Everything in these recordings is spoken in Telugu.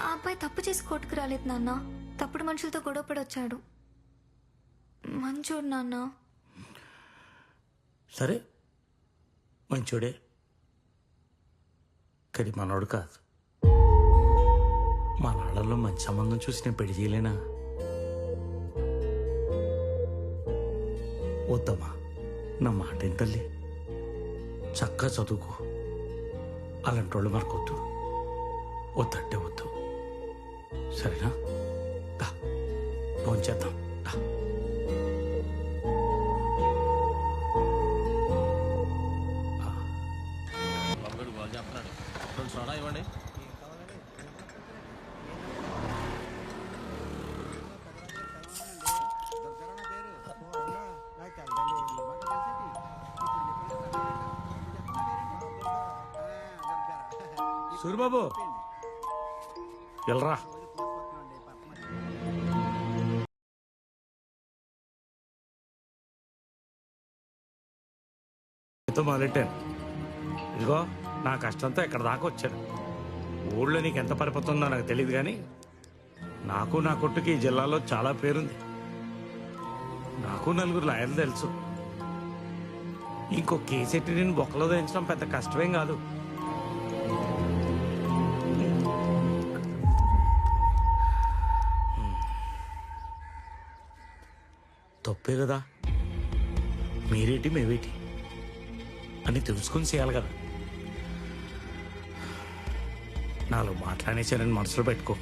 ఆ అబ్బాయి తప్పు చేసి కోర్టుకు రాలేదు నాన్న. తప్పుడు మనుషులతో గొడవపడొచ్చాడు మంచోడు నాన్న. సరే. మంచోడే. కానీ మనోడు కాదు. మా నాళ్ళల్లో మంచి సంబంధం చూసి నేను పెళ్ళి చేయలేనా? వద్దమ్మా. నా మాట ఏంటల్లి చక్కగా చదువుకో. అలాంటి వాళ్ళు మనకొద్దు వద్దంటే వద్దు. సరేనా? దా భోంచేద్దాం బాగా చెప్తున్నాడు సూరిబాబు. ఎల్రా. మొత్తం మొదలెట్టాను ఇదిగో నా కష్టంతో ఇక్కడ దాకా వచ్చాను ఊళ్ళో నీకు ఎంత పరిపోతుందో నాకు తెలియదు కానీ నాకు నా కొట్టుకి ఈ జిల్లాలో చాలా పేరుంది. నాకు నలుగురు లాయర్లు తెలుసు. ఇంకో కేసెట్టి నేను బొక్కలో దించడం పెద్ద కష్టమేం కాదు. తప్పే కదా. మీరేటి మేవేటి అని తెలుసుకుని చేయాలి కదా. నాలుగు మాట్లాడేసారని మనసులో పెట్టుకో.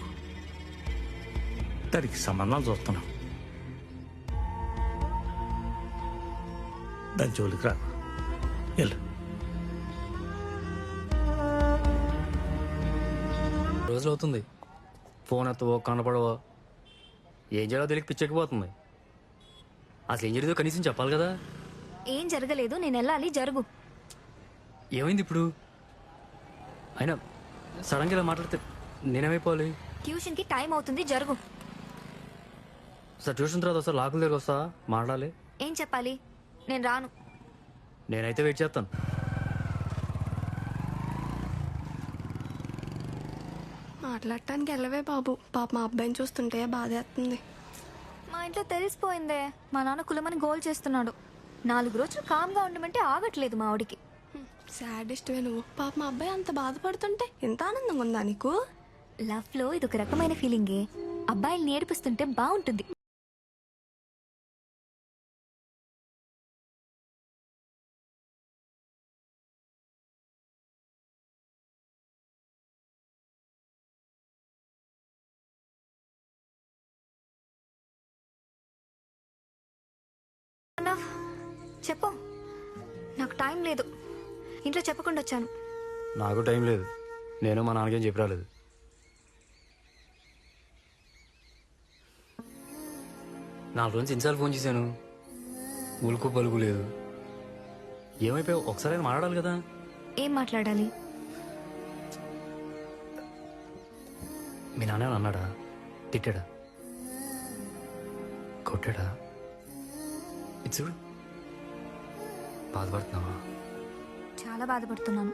దానికి సంబంధాలు చూస్తున్నాం. దాని జోలికి రా. వెళ్ళు. రోజులు అవుతుంది. ఫోన్ ఎత్తవో కనపడవో ఏం చేయాలో తెలియక పిచ్చెక్కిపోతుంది. అసలు ఏం జరిగిందో కనీసం చెప్పాలి కదా. ఏం జరగలేదు నేను వెళ్ళాలి జరుగు. ఏమైంది ఇప్పుడు? అయినా సడన్గా ఇలా మాట్లాడితే నేనేమైపోవాలి? ట్యూషన్కి టైం అవుతుంది జరుగు. సార్ ట్యూషన్ తర్వాత వస్తా లాకుల దగ్గర వస్తా మాట్లాడాలి. ఏం చెప్పాలి? నేను రాను. నేనైతే వెయిట్ చేస్తాను. మాట్లాడటానికి వెళ్ళవే బాబు. పాప మా అబ్బాయిని చూస్తుంటే బాధేస్తుంది మా ఇంట్లో తెలిసిపోయిందే. మా నాన్న కులమని గోల్ చేస్తున్నాడు. నాలుగు రోజులు కామ్గా ఉండమంటే ఆగట్లేదు మా ఆవిడికి. సాడిస్ట్వే నువ్వు. పాప మా అబ్బాయి అంత బాధపడుతుంటే ఎంత ఆనందంగా ఉందా నీకు? లవ్లో ఇది ఒక రకమైన ఫీలింగే. అబ్బాయిలు నేర్పిస్తుంటే బాగుంటుంది చెప్పు. నాకు టైం లేదు. ఇంట్లో చెప్పకుండా వచ్చాను. నాకు టైం లేదు. నేను మా నాన్నకేం చెప్పి రాలేదు నాలుగు రోజు ఎన్నిసార్లు ఫోన్ చేశాను? ఉలుకు పలుకు లేదు. ఏమైపోయావు? ఒకసారి మాట్లాడాలి కదా? ఏం మాట్లాడాలి? మీ నాన్న అన్నాడా? తిట్టాడా? కొట్టాడా? ఇది చూడు బాధపడుతున్నావా? చాలా బాధపడుతున్నాను.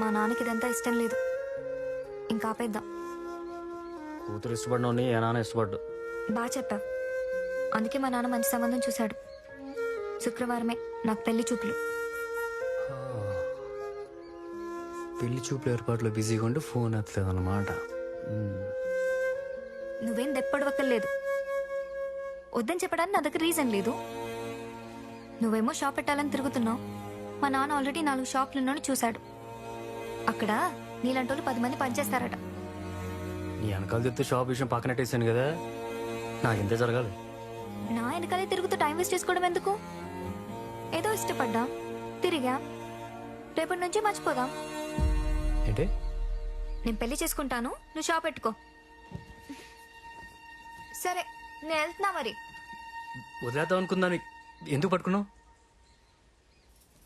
మా నాన్నకి ఇదంతా ఇష్టం లేదు. ఇంకా ఆపేద్దాం. కూతురు ఇష్టపడినోడిని ఏ నాన్న ఇష్టపడ్డు బాగా చెప్పావు. అందుకే మా నాన్న మంచి సంబంధం చూశాడు. శుక్రవారమే నాకు పెళ్ళి చూపులు. పెళ్ళి చూపుల ఏర్పాట్లో బిజీగా ఉండి ఫోన్ ఎత్తలేదు అన్నమాట నువ్వేం దెప్పడవక్కర్లేదు. వద్దని చెప్పడానికి నా దగ్గర రీజన్ లేదు. నువ్వేమో షాప్ పెట్టాలని తిరుగుతున్నావు. మా నాన్న ఆల్రెడీ నాలుగు షాపులున్నాను చూశాడు. అక్కడ నీలాంటి వాళ్ళు పది మంది పనిచేస్తారట. నీ వెనకాల చెప్తే షాప్ విషయం పక్కనట్టేసాను కదా. నాకు ఇంతే జరగాలి. నా వెనకాలే తిరుగుతూ టైం వేస్ట్ చేసుకోవడం ఎందుకు? ఏదో ఇష్టపడ్డా తిరిగా. రేపటి నుంచి మర్చిపోదాం. ఏంటి? నేను పెళ్ళి చేసుకుంటాను నువ్వు షాప్ పెట్టుకో. సరే నేను వెళ్తున్నా మరి. వదిలేద్దాం అనుకుందా. ఎందుకు పట్టుకున్నావు?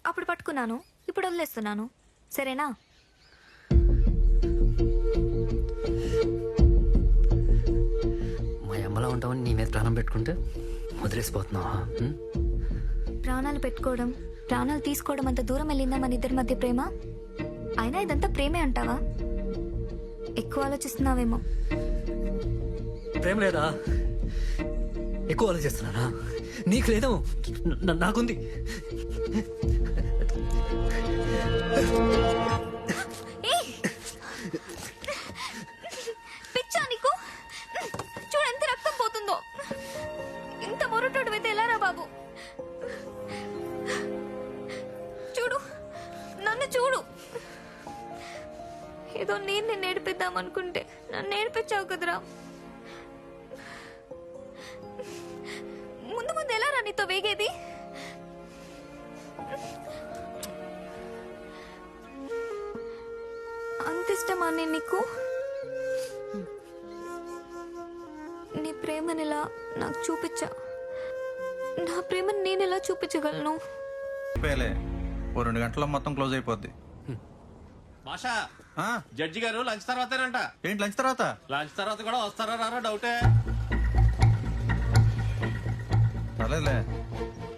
అప్పుడు పట్టుకున్నాను ఇప్పుడు వదిలేస్తున్నాను. సరేనా? మా అమ్మలా ఉంటామని నీ మీద ప్రాణం పెట్టుకుంటే వదిలేసిపోతున్నావా ఉం? ప్రాణాలు పెట్టుకోవడం ప్రాణాలు తీసుకోవడం అంత దూరం వెళ్ళిందా మన ఇద్దరి మధ్య ప్రేమ? అయినా ఇదంతా ప్రేమే అంటావా? ఎక్కువ ఆలోచిస్తున్నావేమో. ప్రేమ లేదా? ఎక్కువ ఆలోచిస్తున్నానా? నీకు లేదేమో న- నాకుంది. ఏయ్! పిచ్చా నీకు? చూడు ఎంత రక్తం పోతుందో. ఇంత మొరటోడు అయితే ఎలారా బాబు? చూడు నన్ను చూడు. ఏదో నేను నిన్ను అనుకుంటే నన్ను నేర్పించావు కదరా. నీతో వేగేది? అంత ఇష్టమా నేను నీకు? నీ ప్రేమని ఎలా నాకు చూపించా నా ప్రేమని నేను ఎలా చూపించగలను? అయిపోయాలే ఓ రెండు గంటల్లో మొత్తం క్లోజ్ అయిపోద్ది. భాషా ఆ, జడ్జి గారు లంచ్ తర్వాతేనంట. ఏంటి లంచ్ తర్వాత? లంచ్ తర్వాత కూడా వస్తారా రారా డౌటే? పర్లేదులే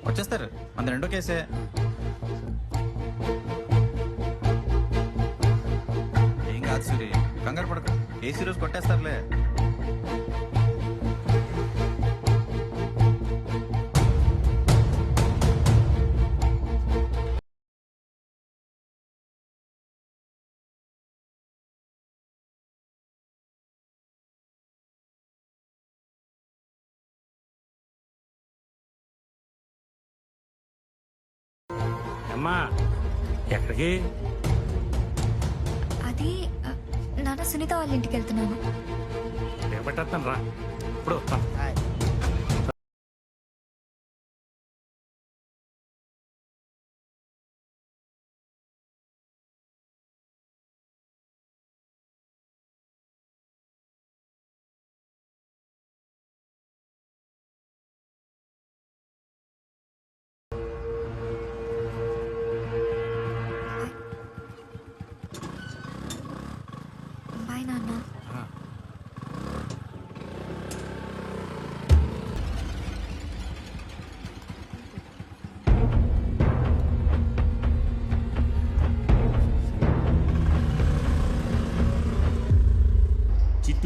వచ్చేస్తారు. అంత రెండో కేసే. ఏం కాదు సూరి. కంగారు పడక. ఏసీ రోజు కొట్టేస్తారులే. అమ్మా ఎక్కడికి? అది నాన్న సునీత వాళ్ళ ఇంటికి వెళ్తున్నాను. దిగబెట్టేస్తాను రా. ఇప్పుడు వస్తాను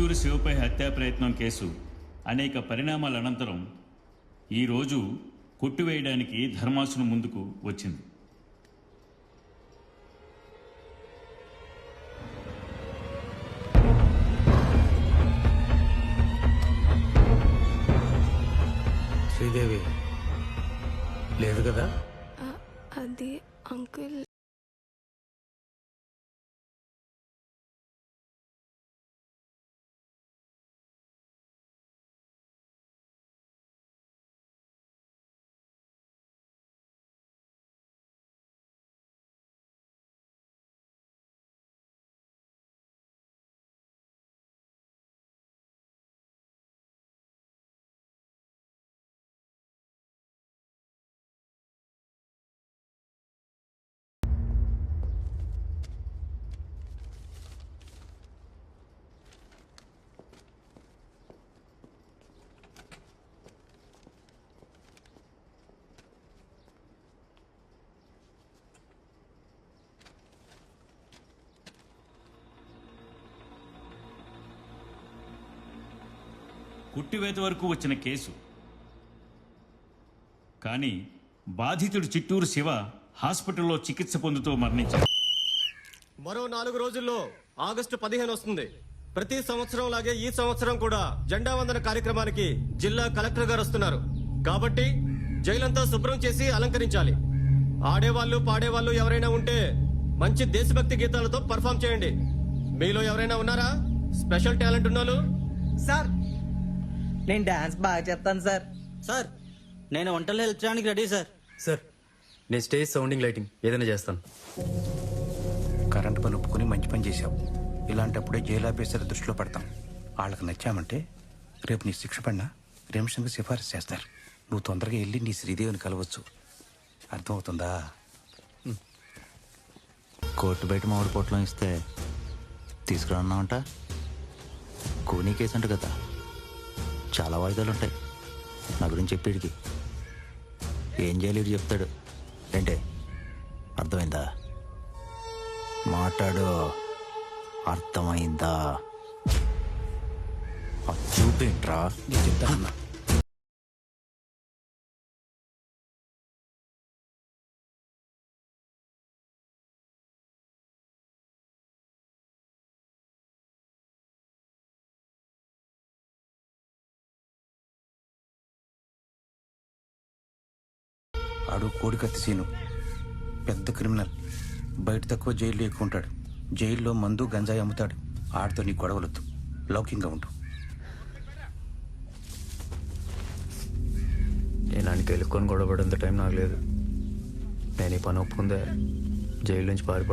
చిత్తూరు శివపై హత్యా ప్రయత్నం కేసు. అనేక పరిణామాల అనంతరం ఈరోజు కొట్టివేయడానికి ధర్మాసును ముందుకు వచ్చింది. శ్రీదేవి లేదు కదా? కుట్టివేత వరకు వచ్చిన కేసు. కానీ బాధితుడు చిత్తూరు శివ హాస్పిటల్లో చికిత్స పొందుతూ మరణించాడు. మరో నాలుగు రోజుల్లో ఆగస్టు పదిహేను వస్తుంది. ప్రతి సంవత్సరం లాగే ఈ సంవత్సరం కూడా జెండా వందన కార్యక్రమానికి జిల్లా కలెక్టర్ గారు వస్తున్నారు. కాబట్టి జైలంతా శుభ్రం చేసి అలంకరించాలి. ఆడేవాళ్ళు పాడేవాళ్ళు ఎవరైనా ఉంటే మంచి దేశభక్తి గీతాలతో పర్ఫామ్ చేయండి. మీలో ఎవరైనా ఉన్నారా? స్పెషల్ టాలెంట్ ఉన్నోళ్ళు? సార్ నేను డాన్స్ బాగా చేస్తాను సార్. సార్ నేను వంటలు చేయడానికి రెడీ సార్. సార్ నేను స్టేజ్ సౌండింగ్ లైటింగ్ ఏదైనా చేస్తాను. కరెంటు పని ఒప్పుకొని మంచి పని చేశావు. ఇలాంటప్పుడే జైలు ఆఫీసర్ దృష్టిలో పడతాం. వాళ్ళకి నచ్చామంటే రేపు నీ శిక్ష పడినా నిమిషంగా సిఫారసు చేస్తారు. నువ్వు తొందరగా వెళ్ళి నీ శ్రీదేవిని కలవచ్చు. అర్థమవుతుందా? కోర్టు బయట మామిడి పొట్లం ఇస్తే తీసుకురాన్నావంట కూనీ కేసు అంట కదా. చాలా వాయిదాలు ఉంటాయి నా గురించి చెప్పేడికి ఏం చేయలేడు చెప్తాడు. ఏంటే? అర్థమైందా? మాట్లాడు. అర్థమైందా? చూపేంట్రా? నేను చెప్తానన్నా. ఆడు కోడికత్తి సీను. పెద్ద క్రిమినల్. బయట తక్కువ జైల్లో ఎక్కువ ఉంటాడు. జైల్లో మందు గంజాయి అమ్ముతాడు. ఆడితో నీ గొడవలొద్దు. లౌకికంగా ఉండు. నేను ఆయన వెళ్ళుకొని గొడవపడేంత టైం నాకు లేదు. నేను ఈ పని ఒప్పుకుందే జైలు నుంచి పారిపో